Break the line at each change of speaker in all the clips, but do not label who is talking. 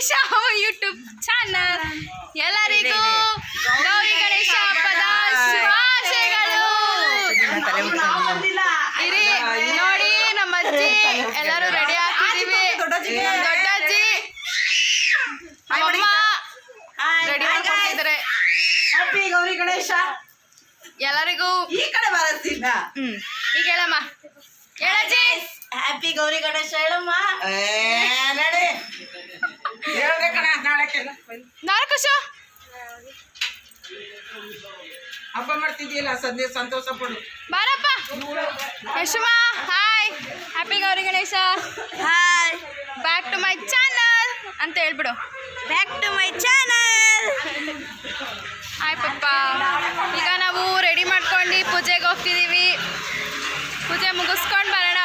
Disha YouTube channel ಎಲ್ಲರಿಗೂ ಗೌರಿ ಗಣೇಶ ಹಬ್ಬದ ಶುಭಾಶಯಗಳು. ಇರಿ ನೋಡಿ ನಮ್ಮ ಅಜ್ಜಿ ಎಲ್ಲರೂ ರೆಡಿ ಆಗ್ತಿದೀವಿ ದೊಡ್ಡ ಅಜ್ಜಿ ಅಮ್ಮ ರೆಡಿ ಮಾಡ್ಕೊಂಡಿದ್ದಾರೆ.
ಹ್ಯಾಪಿ ಗೌರಿ ಗಣೇಶ.
ಎಲ್ಲರಿಗೂ
ಈ ಕಡೆ ಬರತ್ತಿಲ್ಲ.
ಹ್ಮ್ ಈಗ ಹೇಳಮ್ಮ ಹೇಳಜ್ಜಿ
ಹ್ಯಾಪಿ ಗೌರಿ ಗಣೇಶ ಹೇಳಮ್ಮ. ನಡೆ. ನಾಳೆ
ಶೋ
ಹಬ್ಬ ಮಾಡ್ತಿದ್ಯಲ್ಲ ಸದ್ಯ ಸಂತೋಷ ಪಡು.
ಬಾರಪ್ಪ. ಯಶುಮಾ hi happy Gauri Ganesha. Hi back to my channel ಅಂತ ಹೇಳ್ಬಿಡು. Back to my channel hi ಪಪ್ಪ. ಈಗ ನಾವು ರೆಡಿ ಮಾಡ್ಕೊಂಡು ಪೂಜೆಗೆ ಹೋಗ್ತಿದ್ದೀವಿ. ಪೂಜೆ ಮುಗಿಸ್ಕೊಂಡು ಬರೋಣ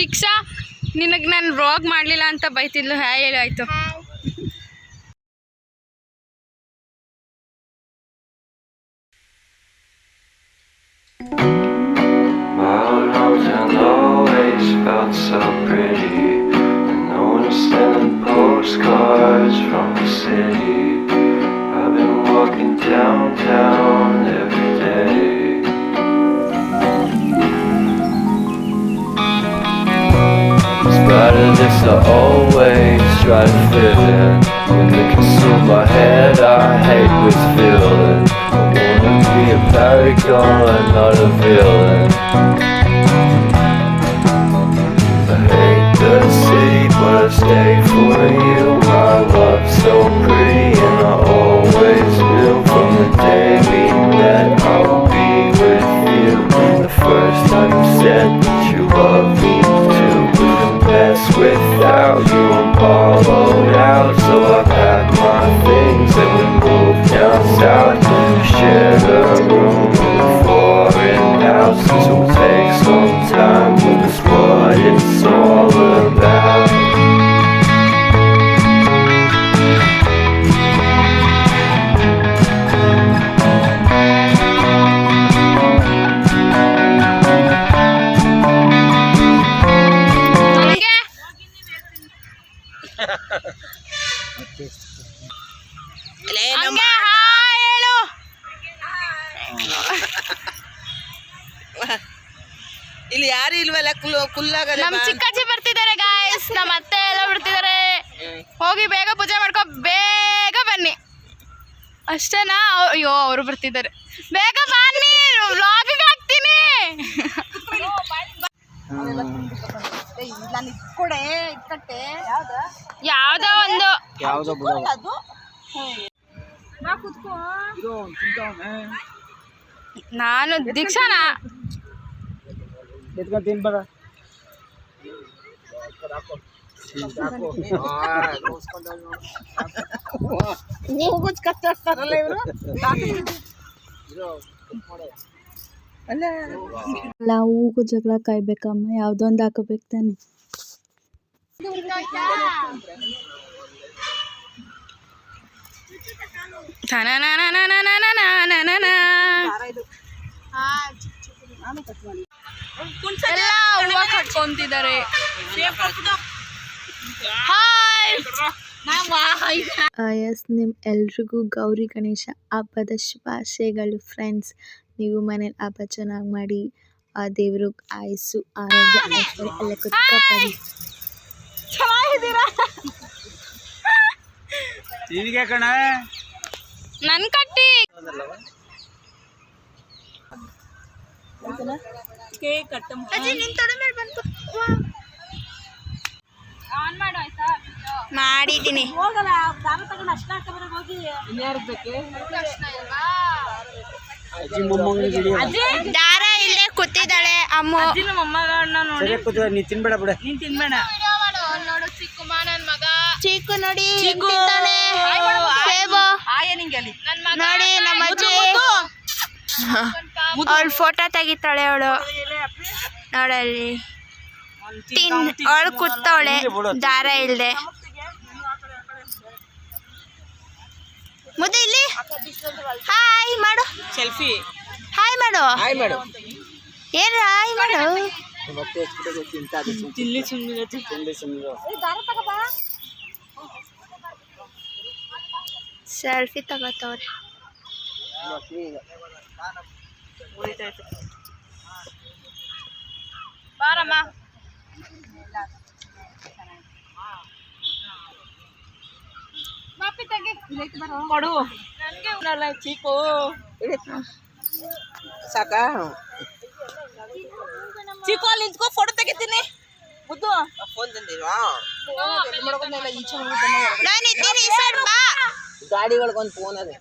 ಅವನಿ ದೀಕ್ಷಾ ನಿನಗೆ ನಾನು ವ್ಲಾಗ್ ಮಾಡಲಿಲ್ಲ ಅಂತ ಬೈತಿದ್ಲು ಹ್ಯಾ ಹೇಳಾಯ್ತು
My old hometown always felt so pretty. And no one's sending postcards from the city. I've been walking downtown Of I always try to fit in. When they consume my head, I hate this feeling. I wanna be a paragon, not a villain. I hate the city, but I stay for you. My love's so pretty, and I always knew from the day we met I will be with you. The first time you said that you love me
ಯಾರು ಇಲ್ವಲ್ಲ ಕುಲ್ ಕುಲ್ಲಾಗದೆ
ನಮ್ಮ ಚಿಕ್ಕಜ್ಜಿ ಬರ್ತಿದ್ದಾರೆ guys ನಮ್ಮ ಅತ್ತೆ ಎಲ್ಲ ಬರ್ತಿದ್ದಾರೆ ಹೋಗಿ ಬೇಗ ಪೂಜೆ ಮಾಡ್ಕೊ ಬೇಗ ಬನ್ನಿ. ಅಷ್ಟೇನಾ? ಅವ್- ಅಯ್ಯೋ ಅವರು ಬರ್ತಿದ್ದಾರೆ. ಬೇಗ ಬನ್ನಿ ವ್ಲಾಗಿಗೆ ಹಾಕ್ತೀನಿ.
ಕೊಡೆ ಇಕ್ಕಟ್ಟೆ
ಯಾವುದೋ ಒಂದು.
ಯಾವುದೋ
ಅದು
ನಾನು ದೀಕ್ಷಾನ?
ಎತ್ಕೊಂಡು ತಿನ್ಬೇಡ
ಹೋಗೋದ್ ಕಷ್ಟ ಆಗ್ತಾರಲ್ಲ ಇವರು
ಅಲ್ಲ ಹೂಗೂ ಜಗಳ ಕಾಯ್ಬೇಕಮ್ಮ ಯಾವುದೋ ಒಂದು ಹಾಕೋಬೇಕು ತಾನೆ.
ಎಲ್ಲ ಹೂವ ಕಟ್ಕೊಂತಿದ್ದಾರೆ. ಹಾಯ್
ಎಸ್ ನಿಮ್ಮ ಎಲ್ರಿಗೂ ಗೌರಿ ಗಣೇಶ ಹಬ್ಬದ ಶುಭಾಶಯಗಳು ಫ್ರೆಂಡ್ಸ್ ನೀವು ಮನೇಲಿ ಹಬ್ಬ ಚೆನ್ನಾಗಿ ಮಾಡಿ ಆ ದೇವರು ಆಯಸ್ಸು ಆರೋಗ್ಯ ಎಲ್ಲ
ನಿನಗೆ ಕಣ.
ನನ್ ಕಟ್ಟಿ. ಆನ್ ಮಾಡು ಮಾಡಿದೀನಿ
ಹೋಗಲ್ಲ ದಾರ ತಗೊಂಡು ಅಷ್ಟ ಹೋಗಿ.
ಇಲ್ಲೇ ಕೂತಿದ್ದಾಳೆ ಅಮ್ಮ.
ಕೂತು ನೀ ತಿನ್ಬೇಡ ಬಿಡ
ನೋಡು. ನನ್ ಮಗ
ಚೀಕು ನೋಡಿ
ತಿಂತಾನೆ. ಸೇಬು. ನೋಡಿ ನಮ್ಮ ಅಜ್ಜಿ. ಅವಳು ಫೋಟೋ ತೆಗಿತಾಳೆ ಅವಳು. ನೋಡಲ್ಲಿ. ತಿನ್ ಅವಳು ಕೂತವಳೆ ದಾರ ಇಲ್ಲದೆ ಮುದ್ದೆ ಇಲ್ಲಿ. ಹಾಯ್ ಮಾಡು.
ಸೆಲ್ಫಿ.
ಹಾಯ್ ಮಾಡು.
ಹಾಯ್ ಮಾಡು.
ಏನು ಹಾಯ್ ಮಾಡು.
ಸೆಲ್ಫಿ ತಿಲ್ಲಿ ಸುಮ್ಮನೆ ಸುಮ್ಮನೆ
ಸೆಲ್ಫಿ ತಗೋತವ್ರೆ. ಬಾರಮ್ಮ.
ಕೊಡು. ಚೀಪು. ಸಾಕ? ಚೀಕು ಅಲ್ಲಿ ನಿಂತ್ಕೋ ಫೋಟೋ ತೆಗಿತೀನಿ. ಮುದ್ದು. ಫೋನ್ ತಂದಿಲ್ವಾ? ಈಚೆ
ನಾನು ಇದ್ದೀನಿ ಈ ಸೈಡ್ ಬಾ.
ಗಾಡಿಗಳಿಗೊಂದು ಫೋನ್ ಅದೇ.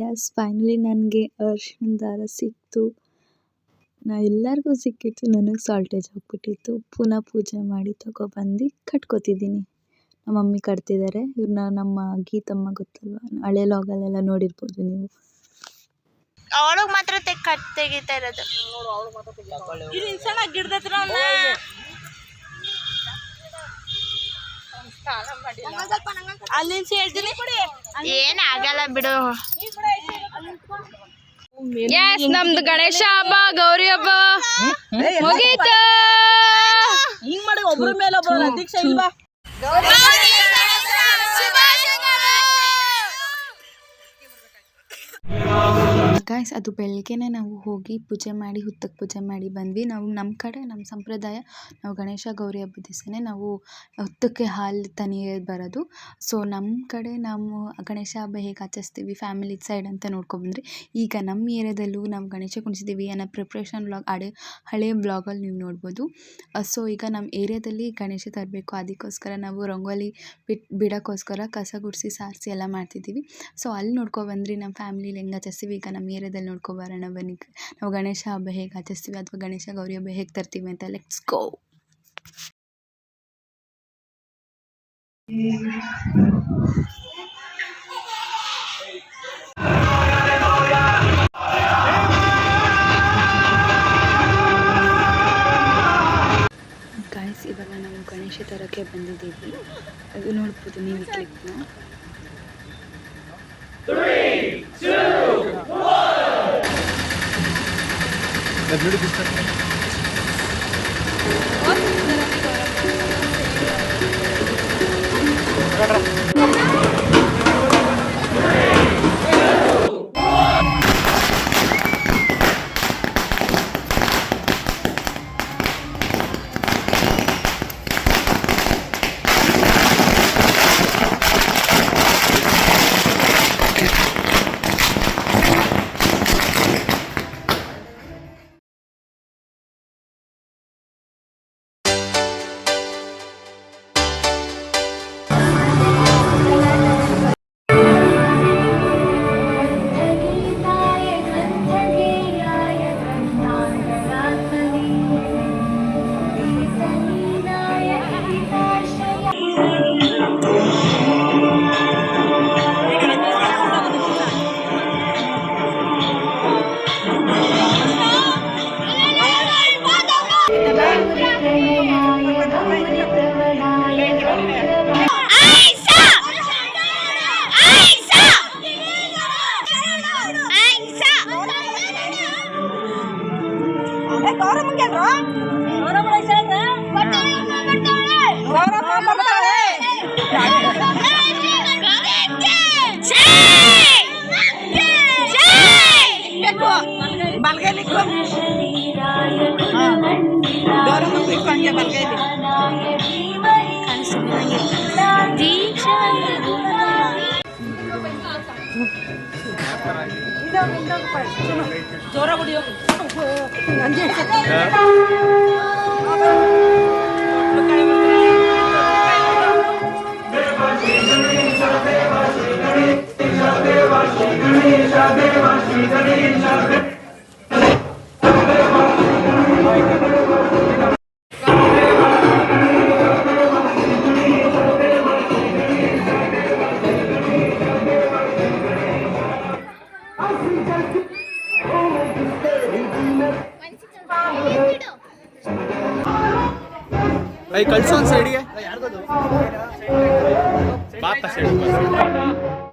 ಯಸ್ ಫೈನಲಿ ನನಗೆ ಅರ್ಶಿನ ದಾರ ಸಿಕ್ತು. ನಾ ಎಲ್ಲರಿಗೂ ಸಿಕ್ಕಿತ್ತು ನನಗೆ ಸಾಲ್ಟೇಜ್ ಹೋಗ್ಬಿಟ್ಟಿತ್ತು. ಪುನಃ ಪೂಜೆ ಮಾಡಿ ತಗೊಬಂದು ಕಟ್ಕೋತಿದ್ದೀನಿ ನಮ್ಮ ಮಮ್ಮಿ ಕಟ್ತಿದ್ದಾರೆ ಇವ್ರನ್ನ ನಮ್ಮ ಗೀತಮ್ಮ ಗೊತ್ತಲ್ವಾ? ಹಳೆ ಲಾಗಲ್ಲೆಲ್ಲ ನೋಡಿರ್ಬೋದು ನೀವು.
ಅವಳಿಗೆ ಮಾತ್ರ ತೆಗ್ ಕಟ್ ತೆಗಿತಾ ಇರೋದು.
ಗಿಡದ ಹತ್ರ ಹೇಳ್ತೀನಿ.
ಬಿಡು. ಎಸ್ ನಮ್ದು ಗಣೇಶ ಹಬ್ಬ ಗೌರಿ ಹಬ್ಬ ಮುಗೀತು.
ಹಿಂಗ್ ಮಾಡಿ ಒಬ್ರ ಮೇಲೆ ಒಬ್ಬರು ಅಧ್ಯಕ್ಷ ಇಲ್ವಾ?
ಗಾಯ್ಸ್ ಅದು ಬೆಳಗ್ಗೆನೇ ನಾವು ಹೋಗಿ ಪೂಜೆ ಮಾಡಿ, ಹುತ್ತಕ್ಕೆ ಪೂಜೆ ಮಾಡಿ ಬಂದ್ವಿ. ನಾವು ನಮ್ಮ ಕಡೆ, ನಮ್ಮ ಸಂಪ್ರದಾಯ, ನಾವು ಗಣೇಶ ಗೌರಿ ಹಬ್ಬದ ದಿವಸನೇ ನಾವು ಹುತ್ತಕ್ಕೆ ಹಾಲು ತನಿಯೇ ಬರೋದು. ಸೊ ನಮ್ಮ ಕಡೆ ನಾವು ಗಣೇಶ ಹಬ್ಬ ಹೇಗೆ ಆಚರಿಸ್ತೀವಿ ಫ್ಯಾಮಿಲಿ ಸೈಡ್ ಅಂತ ನೋಡ್ಕೊಬಂದ್ರಿ ಈಗ ನಮ್ಮ ಏರಿಯಾದಲ್ಲೂ ನಾವು ಗಣೇಶ ಕುಣಿಸಿದ್ದೀವಿ ಅನ್ನೋ ಪ್ರಿಪ್ರೇಷನ್ ಬ್ಲಾಗ್ ಹಳೆ ಹಳೆಯ ಬ್ಲಾಗಲ್ಲಿ ನೀವು ನೋಡ್ಬೋದು. ಸೊ ಈಗ ನಮ್ಮ ಏರಿಯಾದಲ್ಲಿ ಗಣೇಶ ತರಬೇಕು. ಅದಕ್ಕೋಸ್ಕರ ನಾವು ರಂಗೋಲಿ ಬಿಟ್, ಬಿಡೋಕ್ಕೋಸ್ಕರ ಕಸ ಗುಡಿಸಿ, ಸಾರಿಸಿ ಎಲ್ಲ ಮಾಡ್ತಿದ್ದೀವಿ. ಸೊ ಅಲ್ಲಿ ನೋಡ್ಕೊಬಂದ್ರಿ ನಮ್ಮ ಫ್ಯಾಮಿಲಿಲಿ ಹೆಂಗೆ ಆಚರಿಸ್ತೀವಿ. ಈಗ ನಮ್ಮ ಏರಿಯಾದಲ್ಲಿ ನೋಡ್ಕೊಬರೋಣ ಬನ್ನಿ. ನಾವು ಗಣೇಶ ಹಬ್ಬ ಹೇಗೆ ಆಚರಿಸ್ತೀವಿ ಅಥವಾ ಗಣೇಶ ಗೌರಿ ಹಬ್ಬ ಹೇಗೆ ತರ್ತೀವಿ ಅಂತ ಲೆಟ್ಸ್ ಗೋ ಗಾಯ್ಸ್ ಇವಾಗ ನಾವು ಗಣೇಶ ತರೋಕ್ಕೆ ಬಂದಿದ್ದೀವಿ. ಅದು ನೋಡ್ಬೋದು ನೀವು ಕ್ಲಿಪ್ನ
A beautiful sunset. What? తగ్గదు జోరగుడి
గణేశ దేవ శ్రీ గణేశ దేవ శ్రీ గణేశ ಕಳ್ಸೋನ್ ಸೈಡ್ಗೆ ಬಾಪ ಸೈಡ್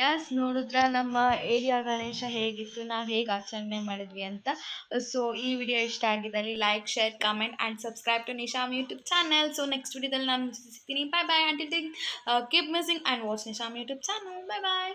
ಯಸ್ ನೋಡಿದ್ರ ನಮ್ಮ ಏರಿಯಾ ಗಣೇಶ ಹೇಗಿತ್ತು ನಾವು ಹೇಗೆ ಆಚರಣೆ ಮಾಡಿದ್ವಿ ಅಂತ ಸೊ ಈ ವಿಡಿಯೋ ಇಷ್ಟ ಆಗಿದ್ದಲ್ಲಿ like share comment and subscribe to Nisham YouTube channel so next ವಿಡಿಯೋದಲ್ಲಿ ನಾನು ಸಿಗ್ತೀನಿ bye bye until keep missing and watch Nisham YouTube channel bye bye